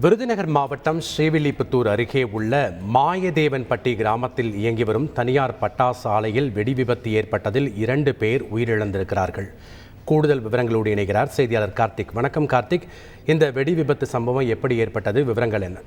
விருதுநகர் மாவட்டம் ஸ்ரீவில்லிபுத்தூர் அருகே உள்ள மாயதேவன்பட்டி கிராமத்தில் இயங்கி வரும் தனியார் பட்டாசு ஆலையில் வெடி விபத்து ஏற்பட்டதில் இரண்டு பேர் உயிரிழந்திருக்கிறார்கள். கூடுதல் விவரங்களோடு இணைகிறார் செய்தியாளர் கார்த்திக். வணக்கம் கார்த்திக். இந்த வெடி விபத்து சம்பவம் எப்படி ஏற்பட்டது? விவரங்கள் என்ன?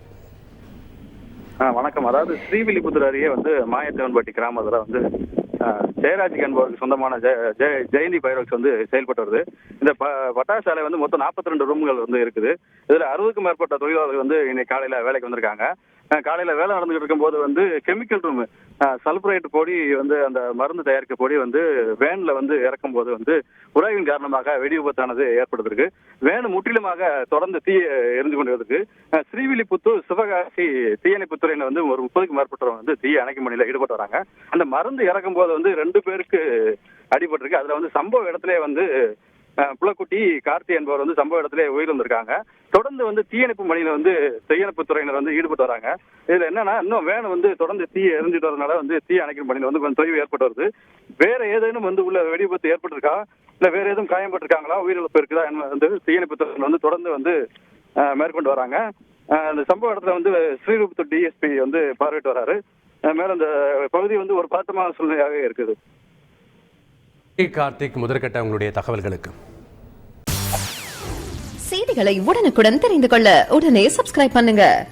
வணக்கம். அதாவது ஸ்ரீவில்லிபுத்தூர் அருகே வந்து மாயத்தேவன்பட்டி கிராமத்துல வந்து ஆ, ஜெயராஜ் என்பவருக்கு சொந்தமான ஜெயந்தி பைரோக்ஸ் வந்து செயல்பட்டு வருது. இந்த ப- பட்டாசு ஆலை வந்து மொத்தம் 42 ரெண்டு ரூம்கள் வந்து இருக்குது. இதுல அறுபதுக்கும் மேற்பட்ட தொழிலாளர்கள் வந்து இன்னைக்கு காலையில வேலைக்கு வந்திருக்காங்க. காலையில வேலை நடந்துகிட்டு இருக்கும்போது வந்து கெமிக்கல் ரூம் சல்பரைட் பொடி வந்து அந்த மருந்து தயாரிக்க பொடி வந்து வேன்ல வந்து இறக்கும் போது வந்து உராய்வின் காரணமாக வெடி விபத்தானது ஏற்படுத்திருக்கு வேன் முற்றிலுமாக தொடர்ந்து தீ எரிந்து கொண்டு இருக்கு ஸ்ரீவில்லிபுத்தூர் சிவகாசி தீயணைப்புத்துறையில வந்து ஒரு முப்பதுக்கு மேற்பட்டவங்க வந்து தீ அணைக்கும் பணியில ஈடுபட்டு வராங்க. அந்த மருந்து இறக்கும் போது வந்து ரெண்டு பேருக்கு அடிபட்டிருக்கு. அதுல வந்து சம்பவ இடத்துல வந்து புலக்குட்டி கார்த்தி என்பவர் வந்து சம்பவ இடத்திலே உயிரிழந்திருக்காங்க. தொடர்ந்து வந்து தீயணைப்பு பணியில வந்து தீயணைப்பு துறையினர் வந்து ஈடுபட்டு வராங்க. இதுல என்னன்னா இன்னும் வேன் வந்து தொடர்ந்து தீ எரிஞ்சிட்டு வரதுனால வந்து தீ அணைக்கும் பணியில வந்து கொஞ்சம் தொய்வு ஏற்பட்டு வருது. வேற ஏதேனும் வந்து உள்ள வெடி விபத்து ஏற்பட்டிருக்கா? இல்ல வேற எதுவும் காயப்பட்டிருக்காங்களா உயிரிழப்பு இருக்குதா? என்ன வந்து தீயணைப்பு துறையினர் வந்து தொடர்ந்து வந்து மேற்கொண்டு வராங்க. அந்த சம்பவ இடத்துல வந்து ஸ்ரீரூபத்து டிஎஸ்பி வந்து பார்வையிட்டு வராரு. மேலும் அந்த பகுதி வந்து ஒரு பதட்டமான சூழ்நிலையாகவே இருக்குது. கார்த்திக் முதற்கட்ட உங்களுடைய தகவல்களுக்கு. செய்திகளை உடனுக்குடன் தெரிந்து கொள்ள உடனே சப்ஸ்கிரைப் பண்ணுங்க.